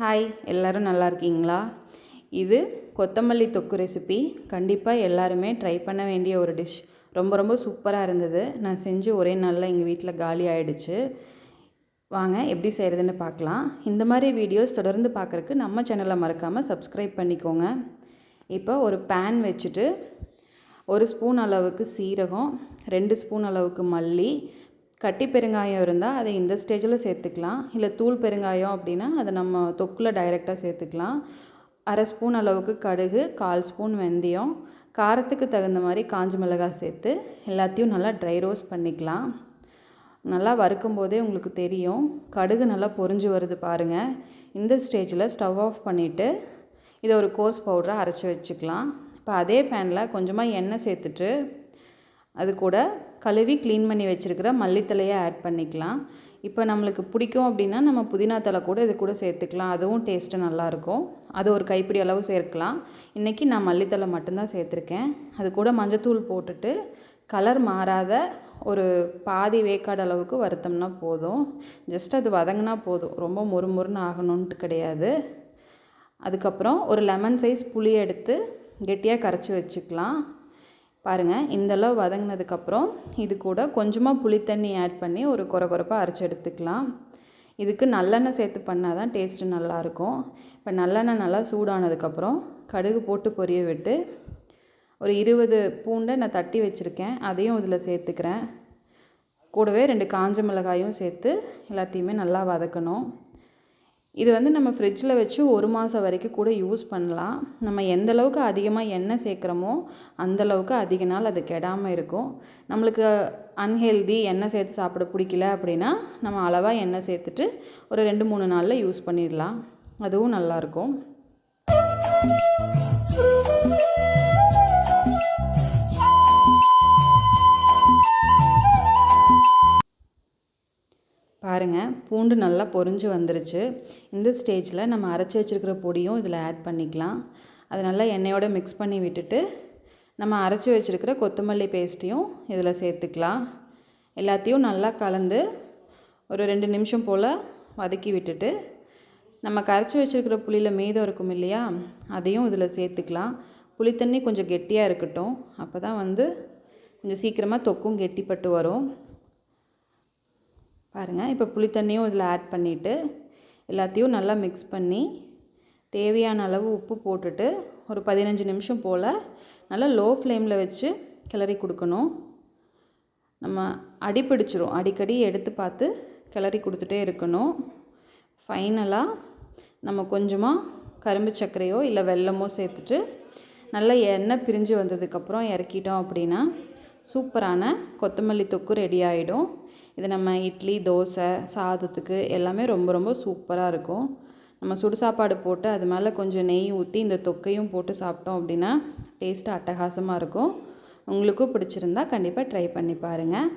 Hi எல்லோரும் நல்லா இருக்கீங்களா? இது கொத்தமல்லி தொக்கு ரெசிபி கண்டிப்பாக எல்லாருமே ட்ரை பண்ண வேண்டிய ஒரு டிஷ் ரொம்ப ரொம்ப சூப்பராக இருந்தது. நான் செஞ்சு ஒரே நாளில் எங்கள் வீட்டில் காலி ஆகிடுச்சு வாங்க எப்படி செய்கிறதுன்னு பார்க்கலாம். இந்த மாதிரி வீடியோஸ் தொடர்ந்து பார்க்குறக்கு நம்ம சேனலை மறக்காமல் சப்ஸ்கிரைப் பண்ணிக்கோங்க. இப்போ ஒரு பேன் வச்சுட்டு ஒரு ஸ்பூன் அளவுக்கு சீரகம் ரெண்டு ஸ்பூன் அளவுக்கு மல்லி கட்டி பெருங்காயம் இருந்தால் அதை இந்த ஸ்டேஜில் சேர்த்துக்கலாம். இல்லை தூள் பெருங்காயம் அப்படின்னா அதை நம்ம தொக்கில் டைரெக்டாக சேர்த்துக்கலாம். அரை ஸ்பூன் அளவுக்கு கடுகு கால் ஸ்பூன் வெந்தயம் காரத்துக்கு தகுந்த மாதிரி காஞ்ச மிளகாய் சேர்த்து எல்லாத்தையும் நல்லா ட்ரை ரோஸ்ட் பண்ணிக்கலாம். நல்லா வறுக்கும் போதே உங்களுக்கு தெரியும். கடுகு நல்லா பொரிஞ்சு வருது பாருங்கள் இந்த ஸ்டேஜில் ஸ்டவ் ஆஃப் பண்ணிவிட்டு இதை ஒரு கோர்ஸ் பவுடராக அரைச்சி வச்சுக்கலாம். இப்போ அதே பேனில் கொஞ்சமாக எண்ணெய் சேர்த்துட்டு அது கூட கழுவி க்ளீன் பண்ணி வச்சுருக்கிற மல்லித்தலையை ஆட் பண்ணிக்கலாம். இப்போ நம்மளுக்கு பிடிக்கும் அப்படின்னா நம்ம புதினா தலை கூட இது கூட சேர்த்துக்கலாம். அதுவும் டேஸ்ட்டு நல்லாயிருக்கும். அது ஒரு கைப்பிடி அளவு சேர்க்கலாம். இன்றைக்கி நான் மல்லித்தலை மட்டும்தான் சேர்த்துருக்கேன். அது கூட மஞ்சத்தூள் போட்டுட்டு கலர் மாறாத ஒரு பாதி வேக்காடு அளவுக்கு வறுத்தோம்னா போதும். ஜஸ்ட் அது வதங்கினா போதும். ரொம்ப மொறு மொறுன்னு ஆகணுன்ட்டு கிடையாது. அதுக்கப்புறம் ஒரு லெமன் சைஸ் புளி எடுத்து கெட்டியாக கரைச்சி வச்சுக்கலாம். பாருங்கள் இந்தளவு வதங்கினதுக்கப்புறம் இது கூட கொஞ்சமாக புளித்தண்ணி ஆட் பண்ணி ஒரு குறை குறைப்பாக அரைச்சி எடுத்துக்கலாம். இதுக்கு நல்லெண்ணெய் சேர்த்து பண்ணால் தான் டேஸ்ட்டு நல்லாயிருக்கும் இப்போ நல்லெண்ணெய் நல்லா சூடானதுக்கப்புறம் கடுகு போட்டு பொரிய விட்டு ஒரு இருபது பூண்டை நான் தட்டி வச்சுருக்கேன். அதையும் இதில் சேர்த்துக்கிறேன். கூடவே ரெண்டு காஞ்ச மிளகாயும் சேர்த்து எல்லாத்தையுமே நல்லா வதக்கணும். இது வந்து நம்ம ஃப்ரிட்ஜில் வச்சு ஒரு மாதம் வரைக்கும் கூட யூஸ் பண்ணலாம். நம்ம எந்த அளவுக்கு அதிகமாக எண்ணெய் சேர்க்குறோமோ அந்தளவுக்கு அதிக நாள் அது கெடாமல் இருக்கும். நம்மளுக்கு அன்ஹெல்தி எண்ணெய் சேர்த்து சாப்பிட பிடிக்கல அப்படின்னா நம்ம அளவாக எண்ணெய் சேர்த்துட்டு ஒரு ரெண்டு மூணு நாளில் யூஸ் பண்ணிடலாம். அதுவும் நல்லாயிருக்கும் பாருங்கள் பூண்டு நல்லா பொரிஞ்சு வந்துருச்சு. இந்த ஸ்டேஜில் நம்ம அரைச்சி வச்சுருக்கிற பொடியும் இதில் ஆட் பண்ணிக்கலாம். அது நல்லா எண்ணெயோடு மிக்ஸ் பண்ணி விட்டுட்டு நம்ம அரைச்சி வச்சுருக்கிற கொத்தமல்லி பேஸ்ட்டையும் இதில் சேர்த்துக்கலாம். எல்லாத்தையும் நல்லா கலந்து ஒரு ரெண்டு நிமிஷம் போல் வதக்கி விட்டுட்டு நம்ம கரைச்சி வச்சுருக்கிற புளியில் மீதம் இருக்கும் இல்லையா அதையும் இதில் சேர்த்துக்கலாம். புளித்தண்ணி கொஞ்சம் கெட்டியாக இருக்கட்டும். அப்போ தான் வந்து கொஞ்சம் சீக்கிரமாக தொக்கும் கெட்டிப்பட்டு வரும். பாருங்கள் இப்போ புளி தண்ணியும் இதில் ஆட் பண்ணிவிட்டு எல்லாத்தையும் நல்லா மிக்ஸ் பண்ணி தேவையான அளவு உப்பு போட்டுட்டு ஒரு பதினஞ்சு நிமிஷம் போல் நல்லா லோ ஃப்ளேமில் வச்சு கிளறி கொடுக்கணும். நம்ம அடிப்பிடிச்சிரும் அடிக்கடி எடுத்து பார்த்து கிளறி கொடுத்துட்டே இருக்கணும். ஃபைனலாக நம்ம கொஞ்சமாக கரும்பு சர்க்கரையோ இல்லை வெல்லமோ சேர்த்துட்டு நல்லா எண்ணெய் பிரிஞ்சு வந்ததுக்கப்புறம் இறக்கிட்டோம் அப்படின்னா சூப்பரான கொத்தமல்லி தொக்கு ரெடி ஆகிடும் இது நம்ம இட்லி தோசை சாதத்துக்கு எல்லாமே ரொம்ப ரொம்ப சூப்பராக இருக்கும். நம்ம சுடு சாப்பாடு போட்டு அது மேலே கொஞ்சம் நெய் ஊற்றி இந்த தொக்கையும் போட்டு சாப்பிட்டோம் அப்படின்னா டேஸ்ட்டு அட்டகாசமாக இருக்கும். உங்களுக்கும் பிடிச்சிருந்தா கண்டிப்பாக ட்ரை பண்ணி பாருங்கள்